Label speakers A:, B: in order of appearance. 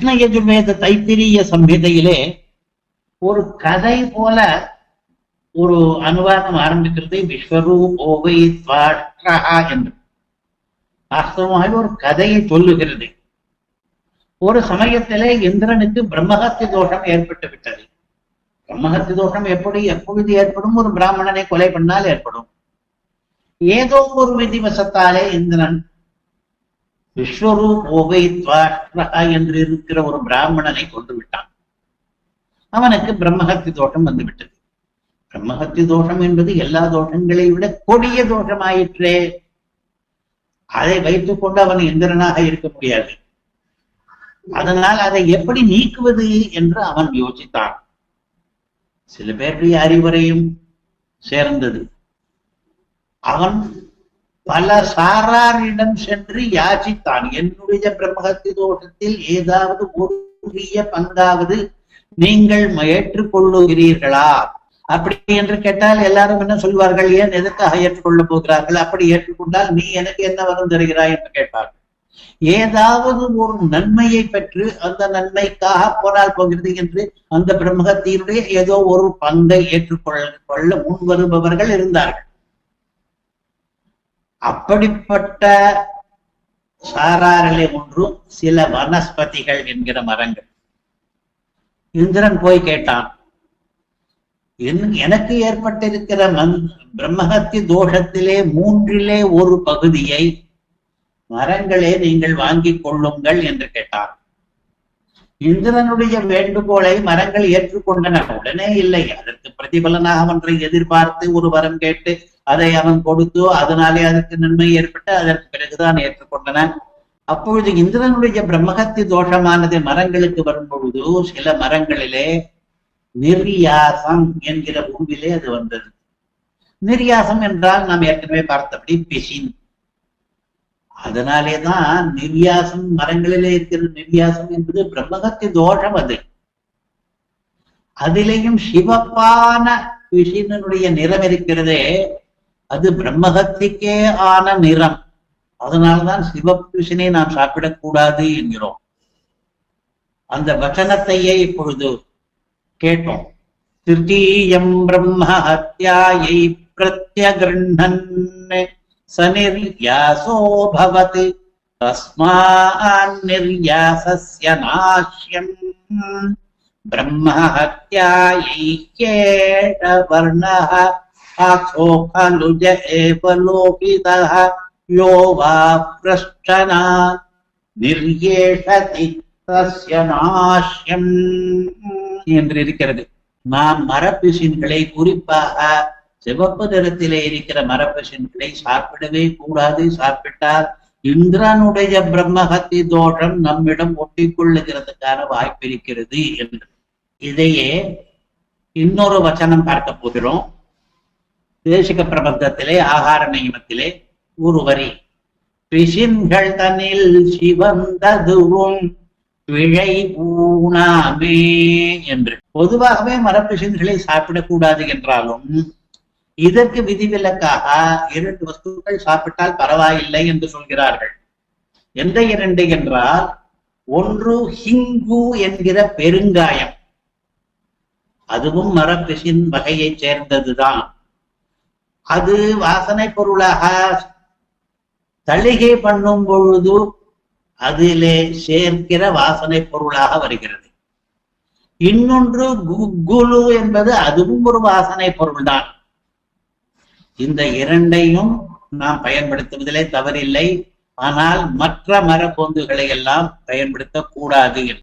A: கிருஷ்ண யஜுர்வேத தைத்திரிய சம்ஹிதையிலே ஒரு கதை போல ஒரு அனுவாதம் ஆரம்பிக்கிறது. விஸ்வரூபோவை என்று. வாஸ்தவமாக ஒரு கதையை சொல்லுகிறது. ஒரு சமயத்திலே இந்திரனுக்கு பிரம்மஹத்தி தோஷம் ஏற்பட்டு விட்டது. பிரம்மஹத்தி தோஷம் எப்படி எப்பொழுது ஏற்படும்? ஒரு பிராமணனை கொலை பண்ணால் ஏற்படும். ஏதோ ஒரு விதிவசத்தாலே இந்திரன் விஸ்வரூப் என்று இருக்கிற ஒரு பிராமணனை கொண்டு விட்டான். அவனுக்கு பிரம்மஹத்தி தோஷம் வந்துவிட்டது. பிரம்மஹத்தி தோஷம் என்பது எல்லா தோஷங்களை விட கொடிய தோஷமாயிற்றே. அதை வைத்துக் கொண்டு அவன் இந்திரனாக இருக்க முடியாது. அதனால் அதை எப்படி நீக்குவது என்று அவன் யோசித்தான். சில பேருடைய அறிவுரையும் சேர்ந்தது. அவன் பல சாராரிடம் சென்று யாசித்தான். என்னுடைய பிரம்மஹத்தி தோட்டத்தில் ஏதாவது ஒரு பங்காவது நீங்கள் ஏற்றுக்கொள்ளுகிறீர்களா அப்படி என்று கேட்டால் எல்லாரும் என்ன சொல்வார்கள்? ஏன் எதற்காக ஏற்றுக்கொள்ளப் போகிறார்கள்? அப்படி ஏற்றுக்கொண்டால் நீ எனக்கு என்ன வரம் தருகிறாய் என்று கேட்பார்கள். ஏதாவது ஒரு நன்மையை பெற்று அந்த நன்மைக்காக போனால் போகிறது என்று அந்த பிரம்மகத்தினுடைய ஏதோ ஒரு பங்கை ஏற்றுக்கொள்ள கொள்ள முன் வருபவர்கள் இருந்தார்கள். அப்படிப்பட்ட சாராரிலே ஒன்றும் சில வனஸ்பதிகள் என்கிற மரங்கள். இந்திரன் போய் கேட்டான் என்- எனக்கு ஏற்பட்டிருக்கிற மந் பிரம்மஹத்தி தோஷத்திலே மூன்றிலே ஒரு பகுதியை மரங்களே நீங்கள் வாங்கிக் கொள்ளுங்கள் என்று கேட்டார் இந்திரனுடைய வேண்டுகோளை மரங்கள் ஏற்றுக்கொண்டன உடனே இல்லை அதற்கு பிரதிபலனாக ஒன்றை எதிர்பார்த்து ஒரு வரம் கேட்டு அதை அவன் கொடுத்து அதனாலே அதுக்கு நன்மை ஏற்பட்டு அதற்கு பிறகுதான் ஏற்றுக்கொண்டன. அப்பொழுது இந்திரனுடைய பிரம்மகத்தி தோஷமானது மரங்களுக்கு வரும் பொழுது சில மரங்களிலே நிர்யாசம் என்கிற பூவிலே அது வந்தது. நிர்யாசம் என்றால் நாம் ஏற்கனவே பார்த்தபடி பிசின். அதனாலேதான் நிர்யாசம் மரங்களிலே இருக்கிற நிர்யாசம் என்பது பிரம்மகத்தி தோஷம் அது. அதிலேயும் சிவப்பான பிசினனுடைய நிறம் இருக்கிறதே அது பிரம்மகத்திக்கே ஆன நிறம். அதனால்தான் சிவபிசினை நாம் சாப்பிடக்கூடாது என்கிறோம். அந்த வச்சனத்தையே இப்பொழுது கேட்டோம். திருத்தீயம் பிரம்ம ஹத்யாயை பிரத்யகிருண்ணன் சனிர்யாசோ பவத். தஸ்மான் நிர்யாசஸ்ய நாஷ்யம். பிரம்ம ஹத்யாயை கேட வர்ணः โคลุเยเอวโลกิตาโยวาพรัชนานิรเยชติ தஸ்ய நாஷ்யம் என்று இருக்கிறது நாம் மரப்பிசின்களை குறிப்பாக சிவப்பு நிறத்திலே இருக்கிற மரப்பிசின்களை சாப்பிடவே கூடாது. சாப்பிட்டால் இந்திரனுடைய பிரம்மஹத்தி தோஷம் நம்மிடம் ஒட்டி கொள்ளுகிறதுக்கான வாய்ப்பு இருக்கிறது என்று. இதையே இன்னொரு வச்சனம் பார்க்க போகிறோம். தேசிக பிரபந்தத்திலே ஆகார நியமத்திலே ஒருவரி பிசின்கள் தன்னில் சிவந்ததுவும் பிழை பூணாமே என்று பொதுவாகவே மரப்பிசின்களை சாப்பிடக்கூடாது என்றாலும் இதற்கு விதிவிலக்காக இரண்டு வஸ்துக்கள் சாப்பிட்டால் பரவாயில்லை என்று சொல்கிறார்கள். எந்த இரண்டு என்றால் ஒன்று ஹிங்கு என்கிற பெருங்காயம் அதுவும் மரப்பிசின் வகையைச் சேர்ந்ததுதான் அது வாசனை பொருளாக தளிகை பண்ணும் பொழுது அதிலே சேர்க்கிற வாசனை பொருளாக வருகிறது. இன்னொன்று குகுலு என்பது அதுவும் ஒரு வாசனை பொருள்தான். இந்த இரண்டையும் நாம் பயன்படுத்துவதிலே தவறில்லை. ஆனால் மற்ற மரப்பொந்துகளை எல்லாம் பயன்படுத்தக்கூடாது